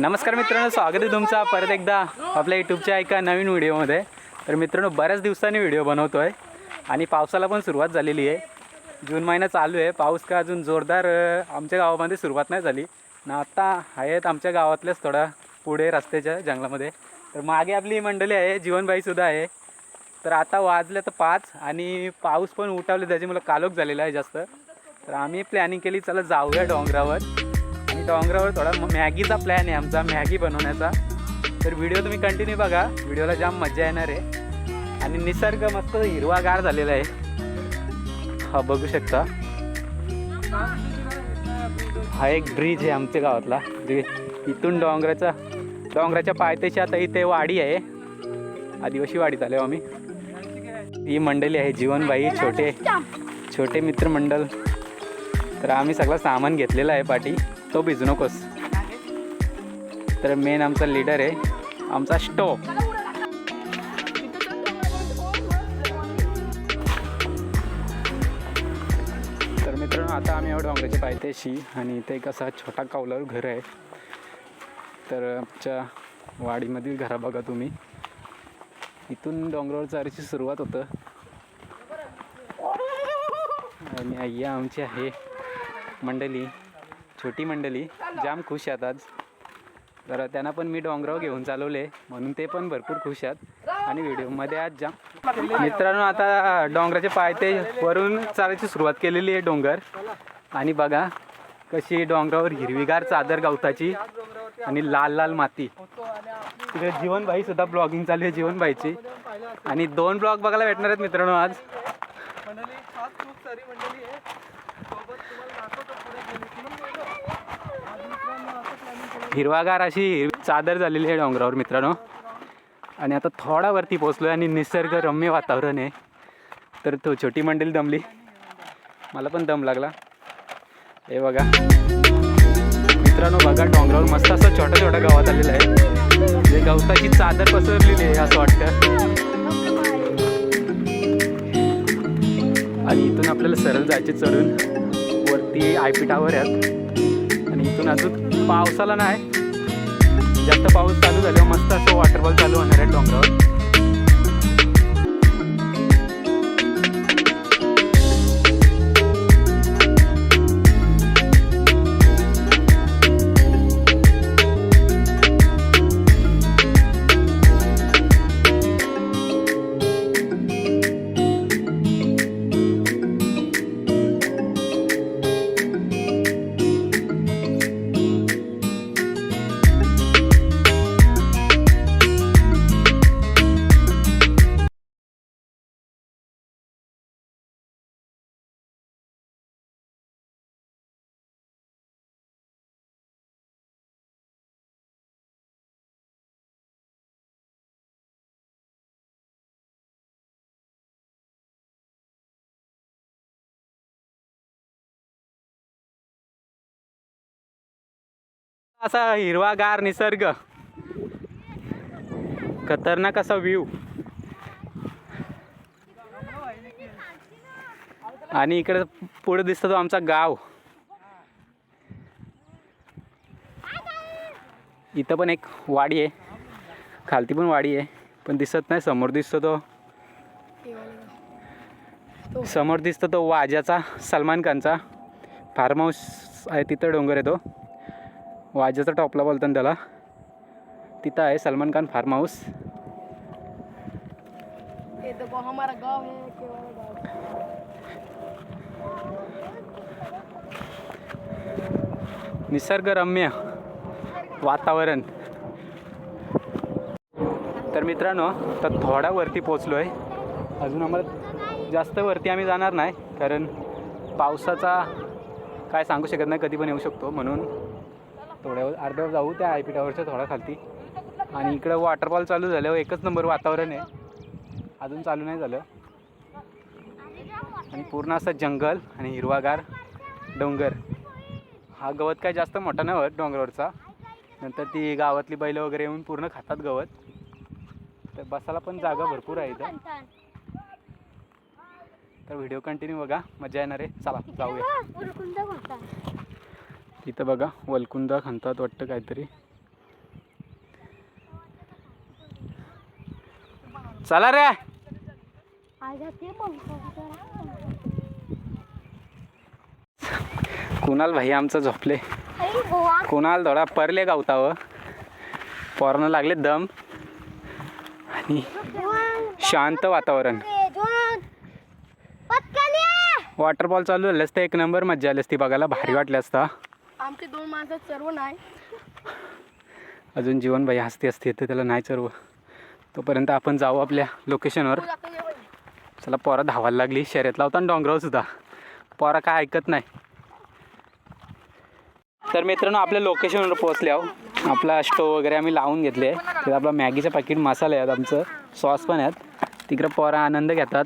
नमस्कार मित्रांनो स्वागत आहे तुमचा परत एकदा आपल्या यूट्यूबच्या एका नवीन व्हिडिओमध्ये. तर मित्रांनो बऱ्याच दिवसांनी व्हिडिओ बनवतो आहे आणि पावसाला पण सुरुवात झालेली आहे. जून महिना चालू आहे. पाऊस का अजून जोरदार आमच्या गावामध्ये सुरुवात नाही झाली. ना आत्ता आहेत आमच्या गावातल्याच थोडा पुढे रस्त्याच्या जंगलामध्ये. तर मागे आपली मंडळी आहे जीवनबाईसुद्धा आहे. तर आता वाजले तर पाच आणि पाऊस पण उठावले त्याची मला कालोख झालेला आहे जास्त. तर आम्ही प्लॅनिंग केली चला जाऊया डोंगरावर. डोंगरावर थोडा मॅगीचा प्लॅन आहे आमचा मॅगी बनवण्याचा. तर व्हिडिओ तुम्ही कंटिन्यू बघा. व्हिडिओला जाम मजा येणार आहे. आणि निसर्ग मस्त हिरवागार झालेला आहे. हा बघू शकता. हा एक ब्रिज आहे आमच्या गावातला. इथून डोंगराचा डोंगराच्या पायथ्याशी आता इथे वाडी आहे. आदिवासी वाडीत आलो आम्ही. ही मंडळी आहे जीवनबाई छोटे छोटे मित्रमंडळ. तर आम्ही सगळं सामान घेतलेलं आहे पाठी. तो भिजू नकोस. तर मेन आमचा लीडर आहे. आमचा स्टॉप तर मित्रांनो आता आम्ही एवढं डोंगराच्या पायथ्याशी आणि इथे एक असा छोटा कावलावर घर आहे. तर आमच्या वाडीमधील घरा बघा तुम्ही. इथून डोंगरावर चारीची सुरुवात होतं. आणि आई आमची आहे मंडळी छोटी मंडळी जाम खुश आहेत आज. तर त्यांना पण मी डोंगरावर घेऊन चालवले म्हणून ते पण भरपूर खुश आहेत. आणि व्हिडिओमध्ये आज जाम. मित्रांनो आता डोंगराच्या पायथे वरून चालायची सुरुवात केलेली आहे डोंगर. आणि बघा कशी डोंगरावर हिरवीगार चादर गवताची आणि लाल लाल माती. तिकडे जीवनबाई सुद्धा ब्लॉगिंग चालू आहे जीवनबाईची आणि दोन ब्लॉग बघायला भेटणार आहेत मित्रांनो आज मंडळी खास खूप सारी मंडळी आहे सोबत तुम्हाला दाखवतो पुढे गेली आज मित्रांनो असं प्लॅनिंग केलं हिरवागार अशी हिरवी चादर झालेली आहे डोंगरावर मित्रांनो. आणि आता थोडा वरती पोचलो आणि निसर्गरम्य वातावरण आहे. तर तो छोटी मंडळी दमली. मला पण दम लागला. हे बघा. मित्रांनो बघा डोंगरावर मस्त असं छोट्या छोट्या गावात आलेलं आहे. जे गवताची चादर पसरलेली आहे असं वाटतं. आणि इथून आपल्याला सरळ जायचे चढून. वरती आयपी टावर आहेत आणि अजून पावसाला नाही. जास्त पाऊस चालू झाल्यावर असा हिरवागार निसर्ग. खतरनाक असा व्ह्यू आणि इकडे पुढे दिसतो तो आमचा गाव. इथं पण एक वाडी आहे. खालती पण वाडी आहे. पण दिसत नाही समोर दिसतो तो. समोर दिसतो तो वाजाचा सलमान खानचा. फार्म हाऊस आहे तिथं डोंगर आहे तो. वाजाचा टॉपला बोलतात त्याला. तिथं आहे सलमान खान फार्म हाऊस निसर्गरम्य वातावरण. तर मित्रांनो तर थोडा वरती पोचलो आहे अजून आम्हाला जास्त वरती आम्ही जाणार नाही कारण पावसाचा काय सांगू शकत नाही कधी पण येऊ शकतो म्हणून. थोड्या अर्ध्यावर जाऊ त्या आय पी टावरच्या थोडा खालती. आणि इकडं वॉटरफॉल चालू झालं एकच नंबर वातावरण आहे. अजून चालू नाही झालं. आणि पूर्ण असं जंगल आणि हिरवागार डोंगर. हा गवत काय जास्त मोठा नाही होत डोंगरावरचा. नंतर ती गावातली बैलं वगैरे येऊन पूर्ण खातात गवत. तर बसायला पण जागा भरपूर आहे इथं. तर व्हिडिओ कंटिन्यू बघा. मजा येणार आहे. चला जाऊया. तिथं बघा वलकुंद खांतात वाटतं काहीतरी. चला रे. कुणाल भाई आमचं झोपले. कुणाल थोडा परले गावतावं पोरानं लागले दम. आणि शांत वातावरण. वॉटरफॉल चालू झालं असतं एक नंबर मजा आली असती बघायला भारी वाटलं असता. आमचे दोन माणसं सर्व नाही. अजून जीवन भाई हसते असते तर त्याला नाही सर्व तोपर्यंत आपण जाऊ आपल्या लोकेशनवर. चला पोरा धावायला लागली शर्यत लावता डोंगरावर सुद्धा. पोरा काय ऐकत नाही. तर मित्रांनो आपल्या लोकेशनवर पोहोचल्यावर आपला स्टोव वगैरे आम्ही लावून घेतले तिथं आपला मॅगीचं पाकिट मसाले आहेत आमचं. सॉस पण आहेत. तिकडं पोरा आनंद घेतात.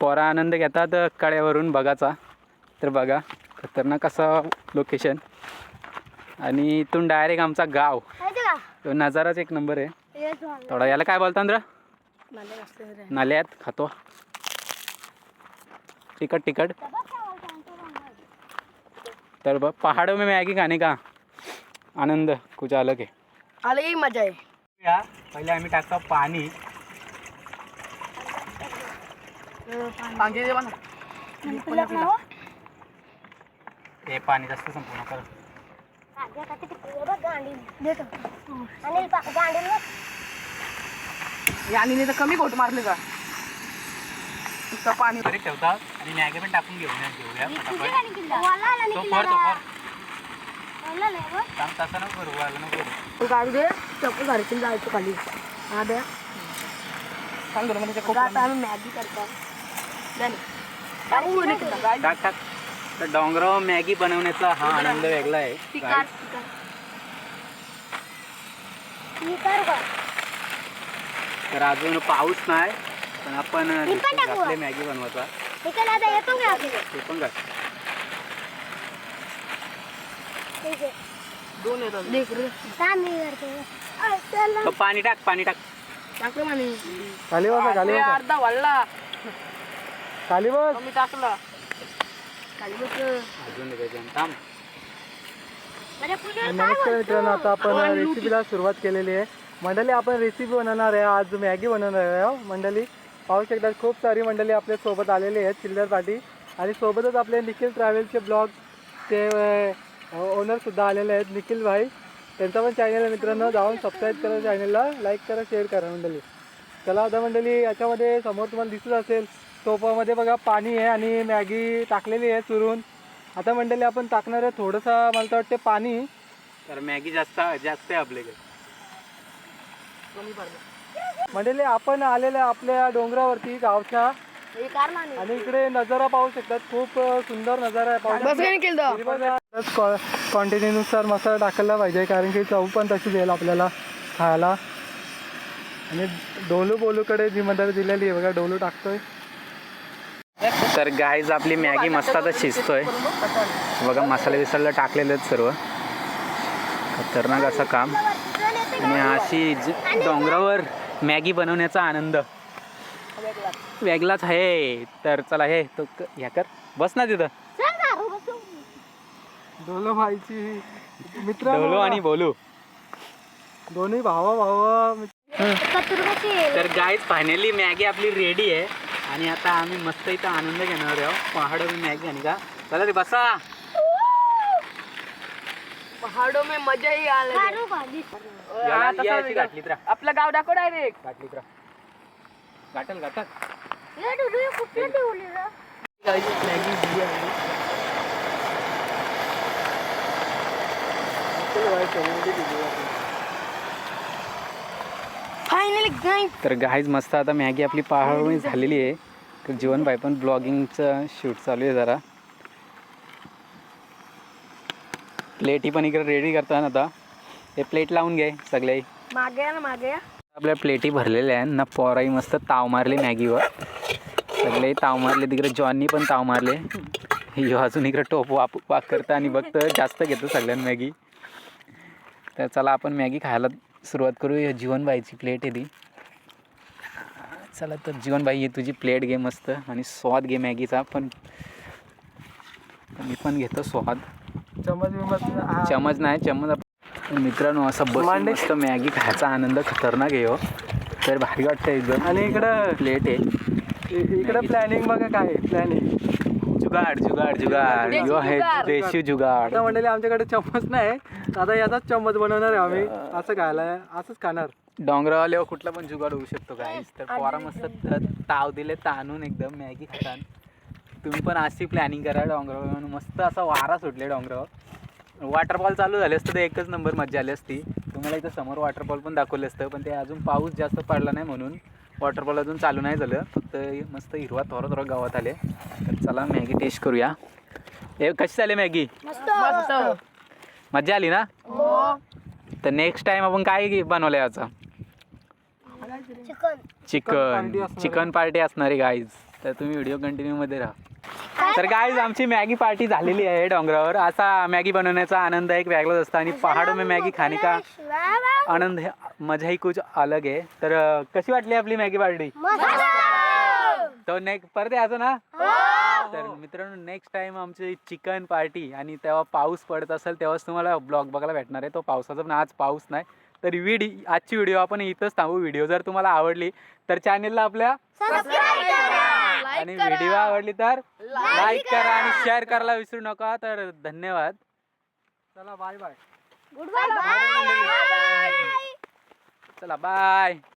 पोरा आनंद घेतात कड्यावरून बघाचा. तर बघा. खतरनाक असं लोकेशन आणि इथून डायरेक्ट आमचा गाव तो नजाराच एक नंबर आहे थोडा याला काय बोलता ना. नाल्यात खातो तिकट तिकट तर बघ पहाड़ों में मैगी खाने का आनंद कुछ अलग है आले की मजा आहे पहिले आम्ही टाकतो पाणी पाणी. ते पाणी जास्त संपूर्ण कर आणि नाही तर कमी घोट मारले का नुसतं पाणी तरी ठेवतात आणि मॅगी पण टाकून घेऊन घेऊया फटाफट. तो फोड, तो फोड. सांग तसं नको करू वाला नको करू. तू काढू दे चप्पल घरची जायचं खाली हा द्या सांग म्हणजे आता आम्ही मॅगी करतो द्या ना. टाकू दे की काय? टाक टाक तर डोंगरावर मॅगी बनवण्याचा हा आनंद वेगळा आहे. तर अजून पाऊस नाही पण आपण घातले मॅगी बनवायचा. ते पण घात दोन येतात. पाणी टाक पाणी टाक. टाकलं म्हणे. खाली बसा खाली ते बसा. अर्धा वाढला. खाली बस. कमी टाकला. खाली बस अजून द्यायचं. थांब. नमस्कार मित्रांनो आता आपण रेसिपीला सुरुवात केलेली आहे. मंडळी आपण रेसिपी बनवणार आहे. आज मॅगी बनवणार आहे हो, मंडळी पाहू शकतात खूप सारी मंडळी आपल्यासोबत आलेली आहेत चिल्लर पार्टी आणि सोबतच आपले निखिल ट्रॅव्हलचे ब्लॉग ते ओनर सुद्धा आलेले आहेत. निखिल भाई त्यांचा पण चॅनल आहे मित्रांनो. जाऊन सबस्क्राईब करा चॅनलला लाईक करा शेअर करा मंडळी. चला आता मंडळी याच्यामध्ये समोर तुम्हाला दिसत असेल टोपामध्ये बघा पाणी आहे आणि मॅगी टाकलेली आहे चुरून. आता मंडळी आपण टाकणार आहे थोडंसं मला तर वाटते पाणी. तर मॅगी जास्त जास्त आहे आपल्याकडे. कमी पडलं. मंडळी आपण आलेले आपल्या डोंगरावरती गावच्या. हे कारण आणि इकडे नजारा पाहू शकतात. खूप सुंदर नजारा आहे. पाहू बस काय केलं. क्वांटिटीनुसार मसाला टाकायला पाहिजे कारण की चव पण तशी देईल आपल्याला खायला. आणि डोलू बोलूकडे जी मदत दिलेली आहे बघा डोलू टाकतोय. तर गाईज आपली मॅगी मस्त आता शिजतोय. बघा मसाले बिसाले टाकलेले आहेत सर्व. खतरनाक असं काम. आणि अशी डोंगरावर मॅगी बनवण्याचा आनंद. वेगळाच आहे. तर चला हे तो ह्या कर. बस ना तिथं. डोलो भाईची मित्र डोलो आणि बोलू. दोन्ही भावा भावा तर गाईज फायनली मॅगी आपली रेडी आहे. आणि आता आम्ही मस्त इथं आनंद घेणार आहोत. पहाड मॅगी आणि का? चला रे बसा. पहाडो में मज़ा ही आले याला- या अशी गाठलीत राहा आपलं गाव दाखव डायरेक्ट गाठलीत राहा गाठल गाठल. फायनली गाय तर गाईज मस्त आता मॅगी आपली पहाडवणी झालेली आहे. तर जीवनबाई पण ब्लॉगिंगचं शूट चालू आहे जरा. प्लेटी पण इकडे रेडी करतात आता. हे प्लेट लावून घे सगळे. मागे ना आपल्या प्लेटी भरलेल्या आहे ना पोराई मस्त ताव मारली मॅगीवर सगळे ताव मारले. तिकडे जॉननी पण ताव मारले. ह्यो अजून इकडे टोप वाप वाक करतं आणि बघतं. जास्त घेतो सगळ्यांना मॅगी तर चला आपण मॅगी खायला सुरुवात करू. ह्यो जीवनबाईची प्लेट आहे ती. चला तर जीवनबाई ही तुझी प्लेट घे मस्त आणि स्वाद घे मॅगीचा पण मी पण घेतो स्वाद. चमच बिमच. चमच नाही चमच मित्रांनो असं बस मॅगी खायचा आनंद खतरनाक आहे हो. तर भारी वाटतं एकदम आणि इकडं प्लेट आहे. इकडं प्लॅनिंग बघा काय प्लॅनिंग जुगाड जुगाड जुगाड. देशी यो आहे जुगाड. देशी जुगाड. आता मंडळी आमच्याकडे चम्मच नाही. आता याचाच चम्मच बनवणार आहे आम्ही. असं खायला असंच खाणार. डोंगरावाल्यावर कुठला पण जुगाड होऊ शकतो काय तर पोरा मस्त त- ताव दिले ताणून एकदम मॅगी खातान. तुम्ही पण अशी प्लॅनिंग करा डोंगरावर. येऊन. मस्त असा वारा सुटले डोंगरावर. वॉटरफॉल चालू झाले असतं तर एकच नंबर मजा आली असती. तुम्हाला इथं समोर वॉटरफॉल पण दाखवलं असतं पण ते अजून पाऊस जास्त पडला नाही म्हणून. वॉटरफॉल अजून चालू नाही झालं. फक्त मस्त हिरवा थोडं थोडं गावात आले. तर चला मॅगी टेस्ट करूया. ए कशी झाली मॅगी? मस्त. मजा आली ना? तर नेक्स्ट टाइम आपण काय बनवलं याचा चिकन. चिकन. असणार पार्टी असणारी गाईज तर तुम्ही व्हिडिओ कंटिन्यू मध्ये राहा. तर गाईज आमची मॅगी पार्टी झालेली आहे डोंगरावर. असा मॅगी बनवण्याचा आनंद एक वेगळाच असतो. आणि पहाडों में मॅगी खाने का आनंद है मजा ही कुछ अलग आहे तर कशी वाटली आपली मॅगी पार्टी? तो नेक्स्ट परत यायचं ना तर मित्रांनो नेक्स्ट टाइम आमची चिकन पार्टी आणि तेव्हा पाऊस पडत असेल तेव्हाच तुम्हाला ब्लॉग बघायला भेटणार आहे. तो पावसाचा पण आज पाऊस नाही. तर व्हिडिओ आजची व्हिडिओ आपण इथंच थांबू. व्हिडिओ जर तुम्हाला आवडली तर चॅनेलला आपल्या आणि व्हिडिओ आवडली तर लाईक करा आणि शेअर करायला विसरू नका. तर धन्यवाद. चला बाय बाय गुड बाय चला बाय